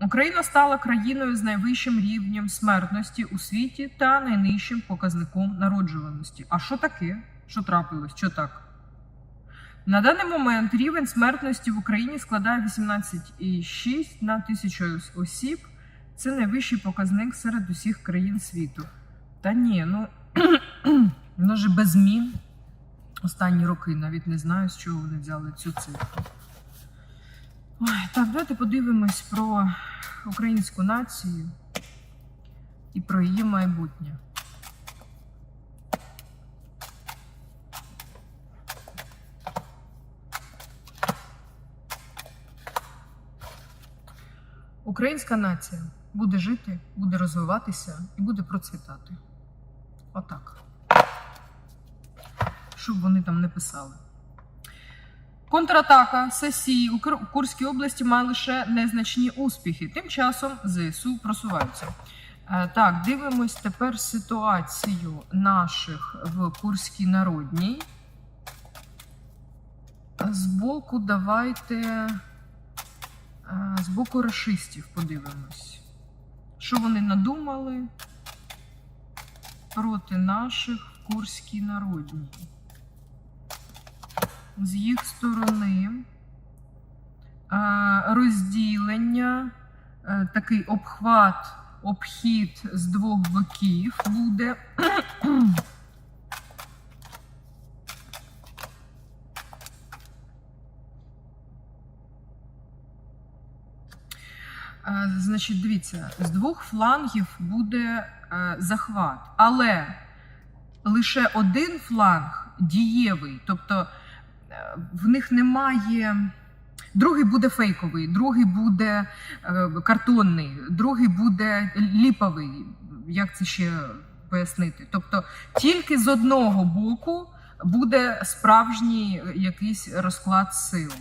Україна стала країною з найвищим рівнем смертності у світі та найнижчим показником народжуваності. А що таке? Що трапилось? Що так? На даний момент рівень смертності в Україні складає 18,6 на тисячу осіб. Це найвищий показник серед усіх країн світу. Та ні, ну ж без змін останні роки. Навіть не знаю, з чого вони взяли цю цифру. Ой, так, давайте подивимось про українську націю і про її майбутнє. Українська нація буде жити, буде розвиватися і буде процвітати. Отак. Щоб вони там не писали. Контратака сесії у Курській області має лише незначні успіхи. Тим часом ЗСУ просуваються. Е, Так, дивимось тепер ситуацію наших в Курській народній. Збоку давайте е, з боку рашистів подивимось. Що вони надумали проти наших в Курській народній? З їх сторони е, розділення, е, такий обхват, обхід з двох боків буде. Е, Значить, дивіться, з двох флангів буде захват, але лише один фланг дієвий, тобто в них немає. Другий буде фейковий, другий буде е, картонний, другий буде ліповий. Як це ще пояснити? Тобто тільки з одного боку буде справжній якийсь розклад сил.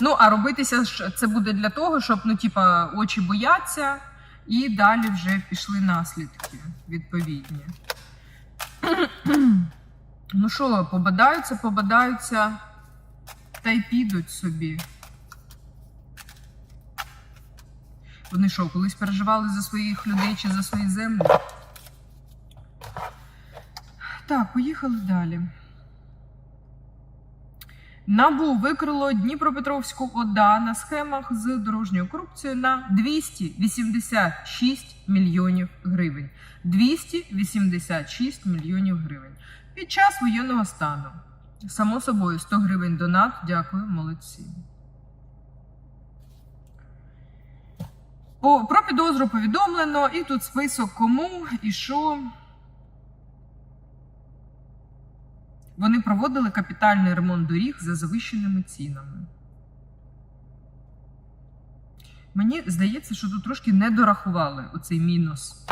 Ну, а робитися ж це буде для того, щоб ну, типа, очі бояться, і далі вже пішли наслідки відповідні. Ну що, побадаються, побадаються, та й підуть собі. Вони що, колись переживали за своїх людей чи за свої землі? Так, поїхали далі. НАБУ викрило Дніпропетровську ОДА на схемах з дорожньою корупцією на 286 мільйонів гривень. 286 мільйонів гривень під час воєнного стану. Само собою, 100 гривень донат. Дякую, молодці. По, про підозру повідомлено, і тут список кому і що. Вони проводили капітальний ремонт доріг за завищеними цінами. Мені здається, що тут трошки не дорахували оцей мінус.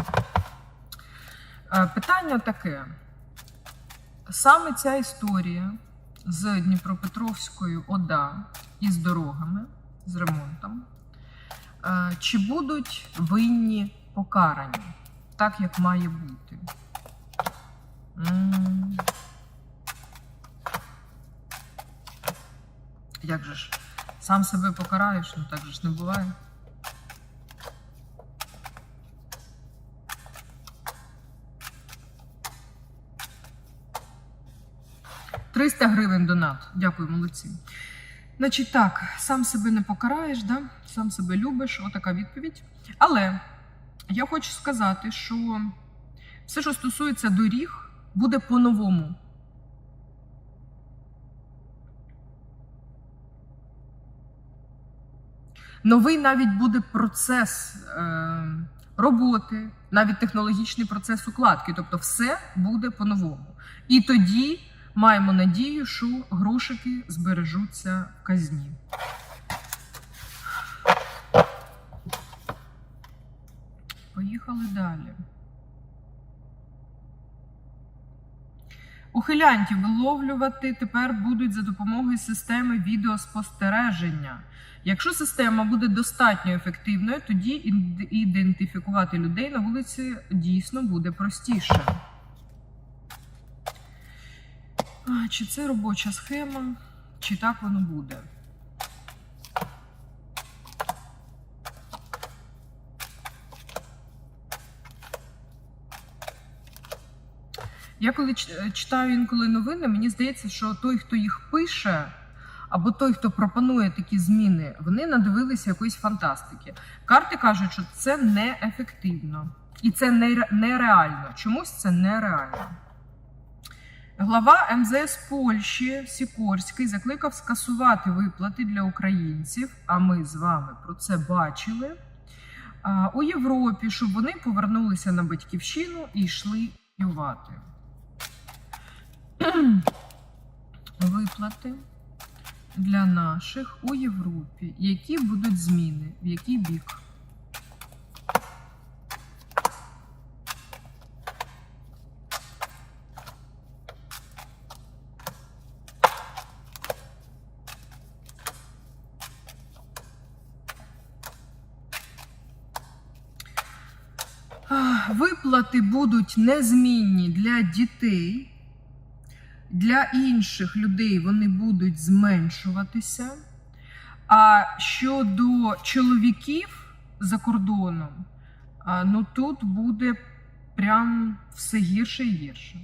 Е, Питання таке. Саме ця історія з Дніпропетровською ОДА і з дорогами, з ремонтом, е, чи будуть винні покарані, так як має бути? Як же ж? Сам себе покараєш, ну так же ж не буває. Триста гривень донат. Дякую, молодці. Значить, так, сам себе не покараєш, да? сам себе любиш, отака відповідь. Але я хочу сказати, що все, що стосується доріг, буде по-новому. Новий навіть буде процес е, роботи, навіть технологічний процес укладки. Тобто, все буде по-новому. І тоді маємо надію, що грошики збережуться в казні. Поїхали далі. Ухилянтів виловлювати тепер будуть за допомогою системи відеоспостереження. Якщо система буде достатньо ефективною, тоді ідентифікувати людей на вулиці дійсно буде простіше. чи це робоча схема, чи так воно буде. Я коли е, читаю інколи новини, мені здається, що той, хто їх пише, або той, хто пропонує такі зміни, вони надивилися якоїсь фантастики. Карти кажуть, що це неефективно і це нереально. Чомусь це нереально. Глава МЗС Польщі Сікорський закликав скасувати виплати для українців. А ми з вами про це бачили у Європі, щоб вони повернулися на батьківщину і йшли воювати. Виплати для наших у Європі. Які будуть зміни? В який бік? Виплати будуть незмінні для дітей, для інших людей вони будуть зменшуватися. А щодо чоловіків за кордоном, ну тут буде прям все гірше і гірше.